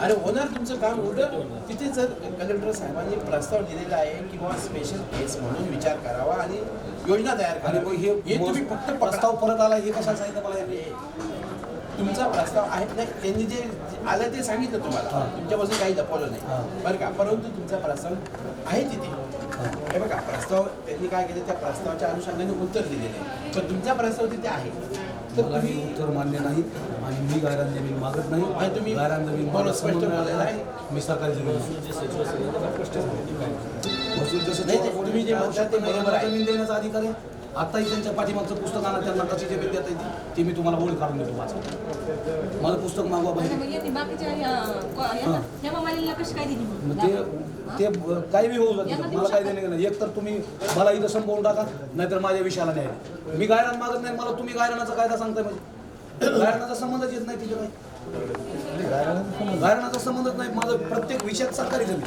आणि होणार तुमचं काम उलट. तिथे जर कलेक्टर साहेबांनी प्रस्ताव दिलेला आहे किंवा स्पेशल केस म्हणून विचार करावा आणि योजना तयार करावी. हे तुम्ही फक्त. प्रस्ताव परत आला हे कशाला सांगितलं मला? तुमचा प्रस्ताव आहे. नाही त्यांनी जे आलं ते सांगितलं तुम्हाला. तुमच्यापासून काही लपवलं नाही. बरं का? परंतु तुमचा प्रस्ताव आहे तिथे. हे बघा प्रस्ताव त्यांनी काय केलं? त्या प्रस्तावाच्या अनुषंगाने उत्तर दिलेलं आहे. पण तुमचा प्रस्ताव तिथे आहे. मला हे तुम्ही उत्तर मान्य नाही आणि मी गायरान जमीन मागत नाही आणि तुम्ही गायरान जमीन मला नाही. आहे. मी सरकारी जमीन जसं नाही, नाही, तुम्ही जे म्हणता ते बरोबर आहे. जमीन देण्याचा अधिकार आहे आताही त्यांच्या पाठीमागचं पुस्तक आणा त्यांना कशी जमीन देता येते ते मी तुम्हाला ओळख काढून देतो वाचा मला पुस्तक मागवा पाहिजे मग यांनी बाकीच्या या- को- याला- हेमा मालिनीला कशी काय दिली मग मग? ते हा? ते काही बी होऊ शकते मला काही. देणे नाही एक तर तुम्ही मला इथं संपवून टाका नाहीतर माझ्या विषयाला द्या. मी गायरान मागत नाही मला तुम्ही गायरानाचा कायदा सांगताय म्हणजे गायरानाचा संबंधच येत नाही तिथे काही गायरानाचा संबंधच नाही माझं प्रत्येक विषयात सरकारी जमीन